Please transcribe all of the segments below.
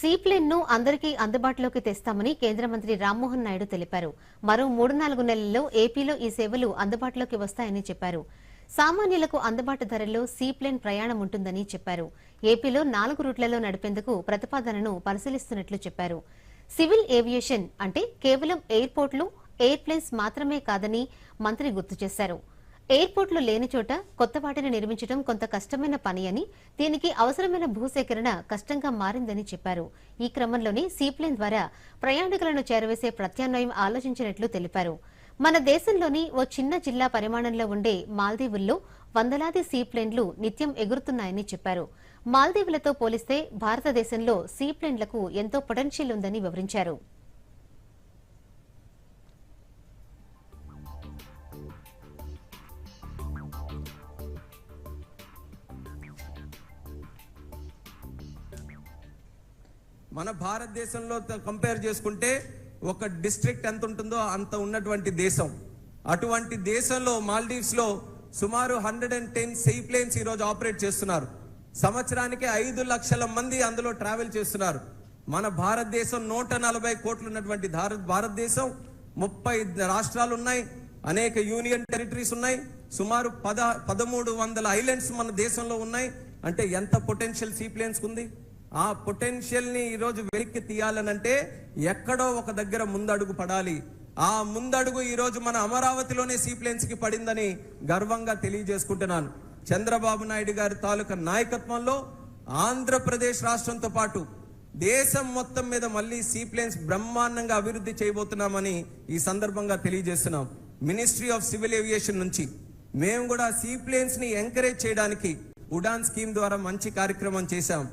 సీప్లేన్ను అందరికీ అందుబాటులోకి తెస్తామని కేంద్ర మంత్రి రామ్మోహన్ నాయుడు తెలిపారు. మరో మూడు నాలుగు నెలల్లో ఏపీలో ఈ సేవలు అందుబాటులోకి వస్తాయని చెప్పారు. సామాన్యులకు అందుబాటు ధరల్లో సీప్లేన్ ప్రయాణం ఉంటుందని చెప్పారు. ఏపీలో నాలుగు రూట్లలో నడిపేందుకు ప్రతిపాదనను పరిశీలిస్తున్నట్లు చెప్పారు. సివిల్ ఏవియేషన్ అంటే కేవలం ఎయిర్పోర్ట్లు ఎయిర్ప్లేన్స్ మాత్రమే కాదని మంత్రి గుర్తు చేశారు. ఎయిర్పోర్ట్లు లేని చోట కొత్త వాటిని నిర్మించడం కొంత కష్టమైన పని అని దీనికి అవసరమైన భూసేకరణ కష్టంగా మారిందని చెప్పారు. ఈ క్రమంలోనే సీప్లేన్ ద్వారా ప్రయాణికులను చేరవేసే ప్రత్యామ్నాయం ఆలోచించినట్లు తెలిపారు. మన దేశంలోని ఓ చిన్న జిల్లా పరిమాణంలో ఉండే మాల్దీవుల్లో వందలాది సీప్లేన్లు నిత్యం ఎగురుతున్నాయని చెప్పారు. మాల్దీవులతో పోలిస్తే భారతదేశంలో సీప్లేన్లకు ఎంతో పొటెన్షియల్ ఉందని వివరించారు. మన భారతదేశంలో కంపేర్ చేసుకుంటే ఒక డిస్ట్రిక్ట్ ఎంత ఉంటుందో అంత ఉన్నటువంటి దేశం. అటువంటి దేశంలో మాల్దీవ్స్లో సుమారు హండ్రెడ్ అండ్ టెన్ సెయిప్లేన్స్ ఈరోజు ఆపరేట్ చేస్తున్నారు. సంవత్సరానికి ఐదు లక్షల మంది అందులో ట్రావెల్ చేస్తున్నారు. మన భారతదేశం నూట నలభై కోట్లు ఉన్నటువంటి భారత్ భారతదేశం ముప్పై రాష్ట్రాలు ఉన్నాయి అనేక యూనియన్ టెరిటరీస్ ఉన్నాయి సుమారు పద పదమూడు వందల ఐలాండ్స్ మన దేశంలో ఉన్నాయి. అంటే ఎంత పొటెన్షియల్ సీప్లేన్స్ ఉంది ఆ పొటెన్షియల్ని ఈరోజు వెలికి తీయాలనంటే ఎక్కడో ఒక దగ్గర ముందడుగు పడాలి. ఆ ముందడుగు ఈరోజు మన అమరావతిలోనే సీప్లేన్స్కి పడిందని గర్వంగా తెలియజేసుకుంటున్నాను. చంద్రబాబు నాయుడు గారి తాలూకా నాయకత్వంలో ఆంధ్రప్రదేశ్ రాష్ట్రంతో పాటు దేశం మొత్తం మీద మళ్ళీ సీప్లేన్స్ బ్రహ్మాండంగా అభివృద్ధి చేయబోతున్నామని ఈ సందర్భంగా తెలియజేస్తున్నాం. మినిస్ట్రీ ఆఫ్ సివిల్ ఏవియేషన్ నుంచి మేము కూడా సీప్లేన్స్ని ఎంకరేజ్ చేయడానికి ఉడాన్ స్కీమ్ ద్వారా మంచి కార్యక్రమం చేశాం.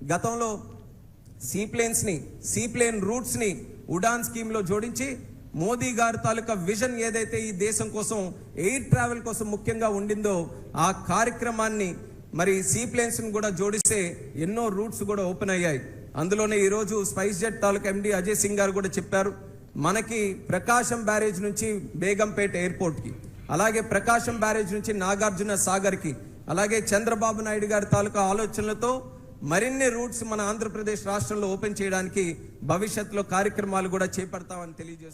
గతంలో సీప్లేన్స్ని సీప్లేన్ రూట్స్ని ఉడాన్ స్కీమ్లో జోడించి మోదీ గారి తాలూకా విజన్ ఏదైతే ఈ దేశం కోసం ఎయిర్ ట్రావెల్ కోసం ముఖ్యంగా ఉండిందో ఆ కార్యక్రమాన్ని మరి సీప్లేన్స్ని కూడా జోడిస్తే ఎన్నో రూట్స్ కూడా ఓపెన్ అయ్యాయి. అందులోనే ఈరోజు స్పైస్ జెట్ తాలూకా ఎండి అజయ్ సింగ్ గారు కూడా చెప్పారు మనకి ప్రకాశం బ్యారేజ్ నుంచి బేగంపేట ఎయిర్పోర్ట్కి అలాగే ప్రకాశం బ్యారేజ్ నుంచి నాగార్జున సాగర్కి అలాగే చంద్రబాబు నాయుడు గారి తాలూకా ఆలోచనలతో మరిన్ని రూట్స్ మన ఆంధ్రప్రదేశ్ రాష్ట్రంలో ఓపెన్ చేయడానికి భవిష్యత్తులో కార్యక్రమాలు కూడా చేపడతామని తెలియజేస్తున్నాం